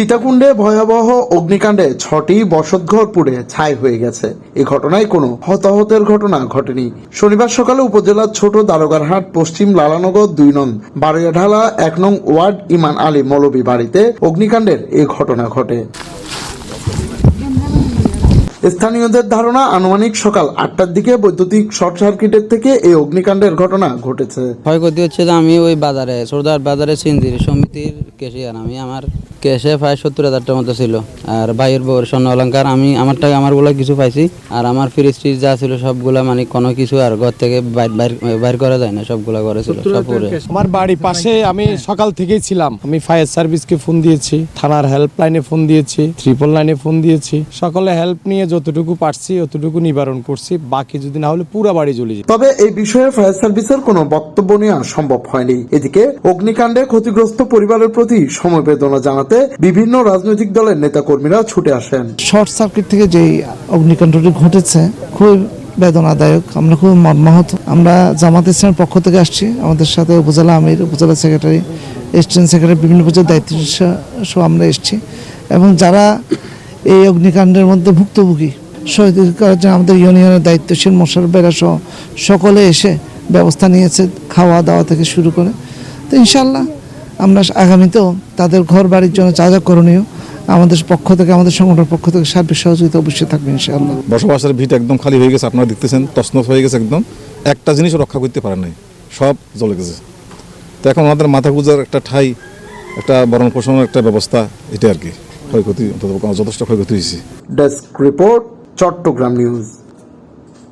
সীতাকুণ্ডে ভয়াবহ অগ্নিকাণ্ডে ছটি বসতঘর পুড়ে ছাই হয়ে গেছে। এ ঘটনায় কোনো হতাহতের ঘটনা ঘটেনি। শনিবার সকালে উপজেলার ছোট দারোগারহাট, পশ্চিম লালানগর দুই নং বারোয়াঢালা এক নং ওয়ার্ড ইমান আলী মৌলবী বাড়িতে অগ্নিকাণ্ডের এ ঘটনা ঘটে। স্থানীয়দের ধারণা, আনুমানিক সকাল আটটার দিকে বৈদ্যুতিক শর্ট সার্কিটের থেকে এই অগ্নিকাণ্ডের ঘটনা ঘটেছে। ক্ষয়ক্ষতি হচ্ছে যে আমি ওই বাজারে, সর্দার বাজারে সিন্দির সমিতির কেশিয়ার আমি আমার ক্যাশে প্রায় সত্তর হাজার টাকার মতো ছিল। আর ভাইয়ের বউর স্বর্ণ অলঙ্কার আমি আমার টাকা আমারগুলা কিছু পাইছি। আর আমার ফ্রিজ ট্রিজ যা ছিল সবগুলা মানে কোনো কিছু আর ঘর থেকে বাইর বাইর বাইর করা যায় না সবগুলা ঘরে ছিল সব পরে আমার বাড়ি পাশে আমি সকাল থেকেই ছিলাম। আমি ফায়ার সার্ভিসকে ফোন দিয়েছি থানার হেল্পলাইনে ফোন দিয়েছি ট্রিপল লাইনে ফোন দিয়েছি। সকলে হেল্প নিয়ে যতটুকু পারছি অতটুকু নিবারণ করছি। বাকি যদি না হলে পুরো বাড়ি জ্বলে যায় তবে এই বিষয়ে ফায়ার সার্ভিসের কোনো বক্তব্য নেওয়া সম্ভব হয়নি। এদিকে অগ্নিকাণ্ডে ক্ষতিগ্রস্ত পরিবারের প্রতি সমবেদনা জানাতে বিভিন্ন রাজনৈতিক দলের নেতাকর্মীরা ছুটে আসেন। শর্ট সার্কিট থেকে যেই অগ্নিকাণ্ডটি ঘটেছে, খুবই বেদনাদায়ক, আমরা খুব মর্মাহত। আমরা জামাত ইসলামের পক্ষ থেকে আসছি। আমাদের সাথে উপজেলা আমির, উপজেলা সেক্রেটারি এসিস্ট্যান্ট সেক্রেটারি বিভিন্ন পর্যায়ের দায়িত্ব সহ আমরা এসেছি। এবং যারা এই অগ্নিকাণ্ডের মধ্যে ভুক্তভোগী, শহীদ আমাদের ইউনিয়নের দায়িত্বশীল মশার বেড়া সহ সকলে এসে ব্যবস্থা নিয়েছে খাওয়া দাওয়া থেকে শুরু করে। তো ইনশাল্লাহ আমরা আগামীতেও তাদের ঘর বাড়ির জন্য যা যা করণীয় আমাদের পক্ষ থেকে আমাদের সংগঠনের পক্ষ থেকে সার্বিক সহযোগিতা অবশ্যই থাকবে ইনশাআল্লাহ। বসবাসের ভিট একদম খালি হয়ে গেছে আপনারা দেখতেছেন তছনছ হয়ে গেছে একদম। একটা জিনিস রক্ষা করতে পারে নাই সব জ্বলে গেছে। তো এখন আমাদের মাথা গুজার একটা ঠাই একটা বরণ পোষণের একটা ব্যবস্থা এটা আর কি। ক্ষয়ক্ষতি যথেষ্ট ক্ষয়ক্ষতি হয়েছে। Desk report Chittagong news